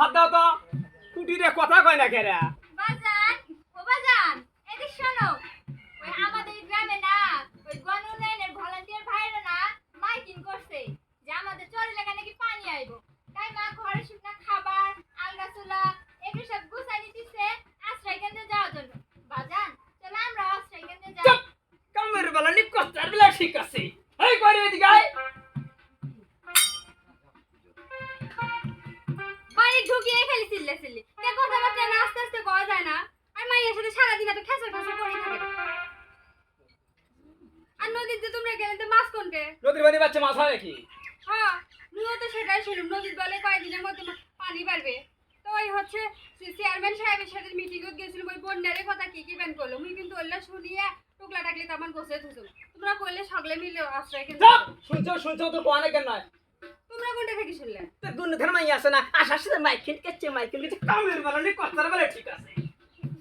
ভাত দাও তো কুটি রে কথা কয় না কেরা? বাজান ও বাজান এদিক শোনো। ওই আমাদের গ্রামে না ওই গণ উন্নয়নের ভলান্টিয়ার ভাইরা না মাইকিং করছে যে আমাদের চর এলাকায় নাকি পানি আইবো। তাই মা ঘরে শুকনা খাবার আলগা চুলা এগুলো সব গুছাই দিতেছে আশ্রয় কেন্দ্রে যাওয়ার জন্য। বাজান চলো আমরা আশ্রয় কেন্দ্রে যাই। কামের বেলা নি বেলা ঠিক আছে। তো মাছ কোনকে? নদীর বাড়ি বাচ্চা মাছ হয় নাকি? হ্যাঁ নিও তো সেটাই শুনুন নদীর বলে কয়েকদিনের মধ্যে পানি বাড়বে। তো ওই হচ্ছে চেয়ারম্যান সাহেবের সাথে মিটিং গেছিল ওই বন্যারের কথা কি কি ব্যান করল? মুই কিন্তু ওল্লা শুনিয়া টুকলা টাকলি তামান গোছে থুসুম তোমরা করলে সকলে মিলে আশ্রয় কিন্তু শুনছো শুনছো তোর কোয়ানে কেন নয় তোমরা কোনটা থেকে শুনলে? তোর দুন ধর মাই আসে না। আসার সাথে মাইকেল কেচ্ছে মাইকেল কেচ্ছে কামের বেলা নি কষ্টার বেলা ঠিক আছে।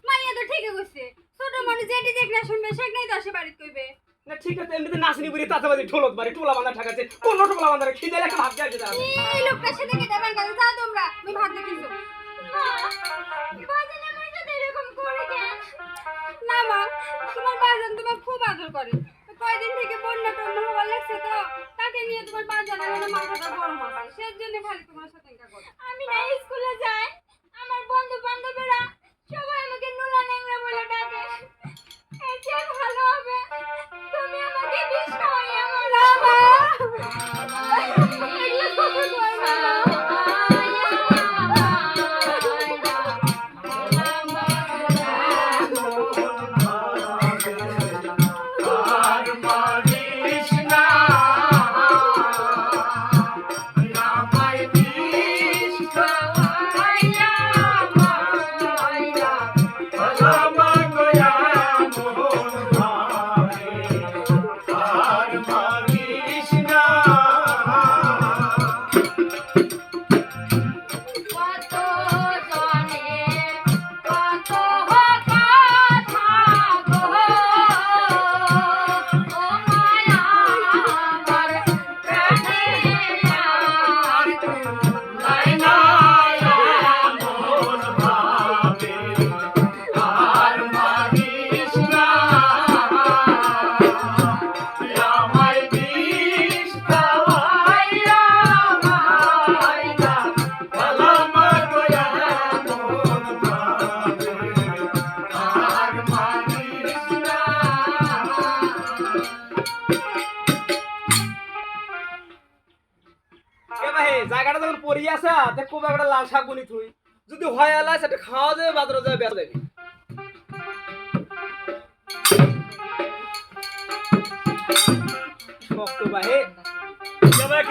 মাইয়া তো ঠিকই কইছে। ছোট মনে যেটি দেখলে শুনবে সেটাই তো আসে বাড়িতে কইবে। না ঠিক আছে এমনিতে নাচনি বুড়ি তাতে বাজে ঢোলত বাড়ি টোলা বান্ধা ঠাকাচ্ছে কোন টোলা বান্ধা খিদে লেখা ভাব যায় যেটা এই লোকটার সাথে কেটে যাও তোমরা আমি ভাত দেখিছো বাজান আমার সাথে এরকম করে কেন না মা তোমার বাজান তোমার খুব আদর করে। কয়দিন থেকে বন্যা টন্যা হবার লাগছে তো তাকে নিয়ে তোমার বাজানের মানে মাথাটা গরম আছে সেই জন্য খালি তোমার সাথে আমি না স্কুলে যাই। Bye. জায়গাটা যখন পড়ি আছে তে খুব একটা লাল শাক বনি তুই যদি হয় আলা, সেটা খাওয়া যাবে বাজারে যাবে, বেচা ভাই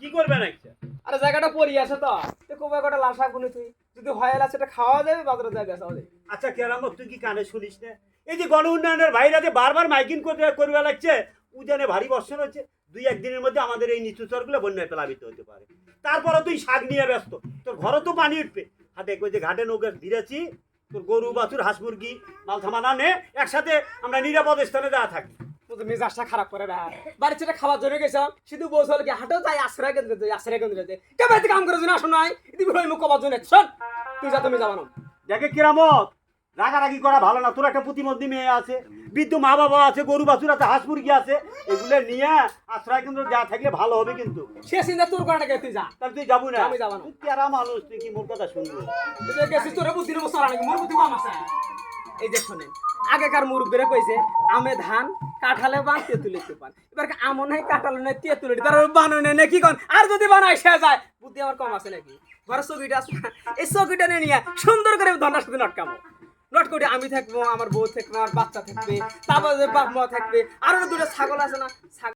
কি করবে নাকি আরে জায়গাটা আছে তো। তুই যদি হয় আলা সেটা খাওয়া যাবে বাজারে যাবে বেচা যাবে আচ্ছা কেরাম তুই কি কানে শুনিস না? এই যে গণ উন্নয়নের ভাইরা যে বারবার মাইকিং করতে করবে লাগছে উজানে ভারী বর্ষণ হচ্ছে। দুই একদিনের মধ্যে আমাদের এই নিচু চরগুলো বন্যায় প্লাবিত হতে পারে। তারপরে তুই শাক নিয়ে ব্যস্ত। তোর ঘরে তো পানি উঠবে। হাটে কই যে ঘাটে নৌকা ভিড়েছি তোর গরু বাছুর হাঁস মুরগি মাল থামানা নে একসাথে আমরা নিরাপদ স্থানে যাওয়া থাকি। তো মেজাজটা খারাপ করে না। বাড়ি ছেড়ে খাবার জন্য গেছিলাম শুধু বসল কি হাটেও যাই আশ্রয় কেন্দ্রে যাই আশ্রয় কেন্দ্রে যাই কে বাড়িতে কাম করে জন্য আসো নাই? বলে মুখ কবার জন্য শোন তুই যা তুমি যাব না। দেখে কিরামত? রাগারাগি করা ভালো না। তোর একটা প্রতিমধ্যী মেয়ে আছে বৃদ্ধ মা বাবা আছে গরু বাছুর আছে হাঁস মুরগি আছে এগুলো নিয়ে আশ্রয় কেন্দ্র যা থাকলে ভালো হবে কিন্তু। সে চিন্তা তোর করে নাকি তুই যা। তাহলে তুই যাব না? আমি যাব না। তুই কেরা মানুষ তুই কি মোর কথা শুনব? গেছিস তোর বুদ্ধির মশলা নাকি মোর বুদ্ধি কম আছে। এই যে শোনেন আগেকার মুরব্বীরা কইছে আমে ধান কাঁঠালে বান তেঁতুলিতে পান এবার আমও নাই কাঁঠাল নাই তেঁতুলি তার বানো নেই নাকি কন? আর যদি বানাই সে যায়। বুদ্ধি আমার কম আছে নাকি? ঘরের চকিটা এই চকিটা নিয়ে সুন্দর করে ধনার সাথে নটকাবো। নট করে আমি থাকব, আমার বউ থাকবে, আমার বাচ্চা থাকবে, তারপর বাপ মা থাকবে, আরও দুটো ছাগল আছে না? ছাগল